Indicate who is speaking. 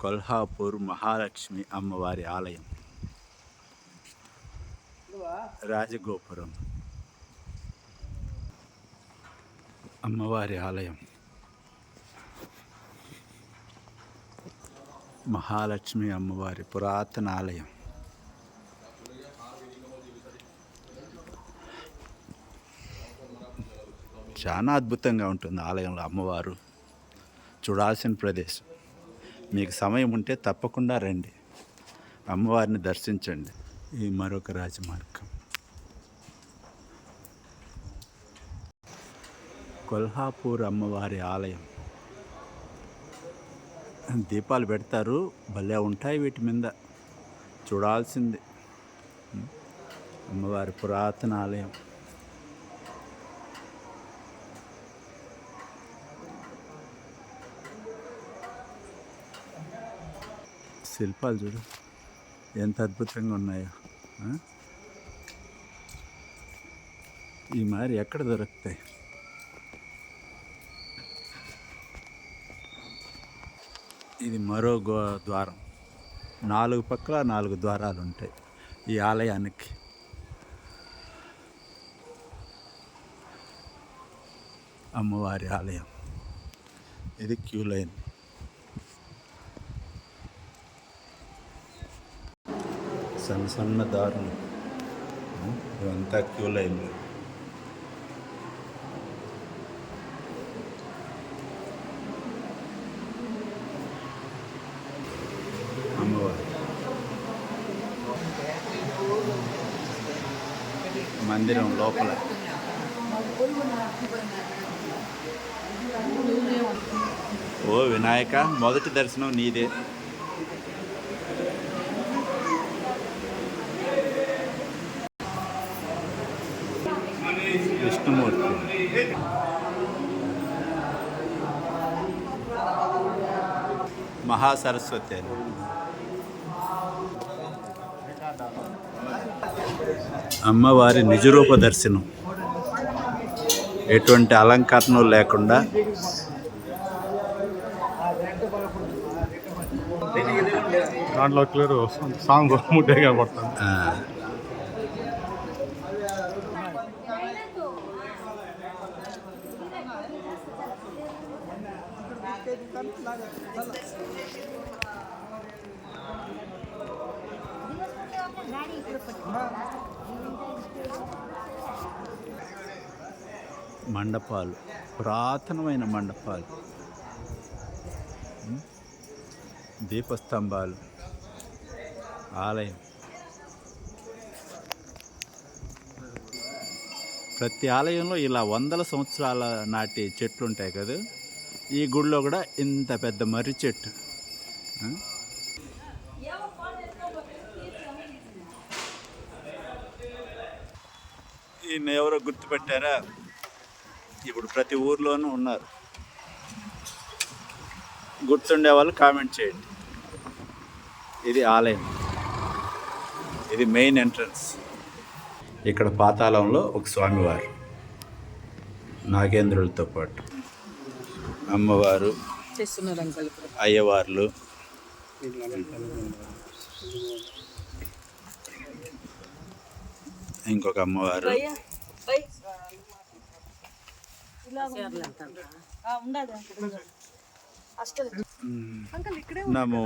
Speaker 1: కొల్హాపూర్ మహాలక్ష్మి అమ్మవారి ఆలయం. రాజగోపురం. అమ్మవారి ఆలయం. మహాలక్ష్మి అమ్మవారి పురాతన ఆలయం. చాలా అద్భుతంగా ఉంటుంది ఆలయంలో అమ్మవారు. చూడాల్సిన ప్రదేశం. మీకు సమయం ఉంటే తప్పకుండా రండి. అమ్మవారిని దర్శించండి. ఈ మరొక రాజమార్గం. కొల్హాపూర్ అమ్మవారి ఆలయం. దీపాలు పెడతారు. భలే ఉంటాయి వీటి మీద. చూడాల్సింది. అమ్మవారి పురాతన ఆలయం. శిల్పాలు చూడు. ఎంత అద్భుతంగా ఉన్నాయో ఈ మారి ఎక్కడ దొరుకుతాయి? ఇది మరో గో ద్వారం. నాలుగు పక్కల నాలుగు ద్వారాలు ఉంటాయి ఈ ఆలయానికి. అమ్మవారి ఆలయం. ఇది క్యూ లైన్. సన్న సన్న దారులు ఇవంతా క్యూ లైన్లు అమ్మవారు. మందిరం లోపల. ఓ వినాయక మొదటి దర్శనం నీదే. విష్ణుమూర్తి మహాసరస్వతి అని. అమ్మవారి నిజరూప దర్శనం. ఎటువంటి అలంకరణ లేకుండా
Speaker 2: దాంట్లో క్లియర్ సాంగ్ ముట్టే
Speaker 1: మండపాలు పురాతనమైన మండపాలు. దీపస్తంభాలు ఆలయం. ప్రతి ఆలయంలో ఇలా వందల సంవత్సరాల నాటి చెట్లు ఉంటాయి కదా? ఈ గుడిలో కూడా ఇంత పెద్ద మర్రి చెట్టు? ఈయన ఎవరో గుర్తుపెట్టారా? ఇప్పుడు ప్రతి ఊర్లోనూ ఉన్నారు. గుర్తుండే వాళ్ళు కామెంట్ చేయండి. ఇది ఆలయం. ఇది మెయిన్ ఎంట్రన్స్. ఇక్కడ పాతాళంలో ఒక స్వామివారు నాగేంద్రులతో పాటు. అమ్మవారు అయ్యవార్లు. ఇంకొక అమ్మవారు. నమో.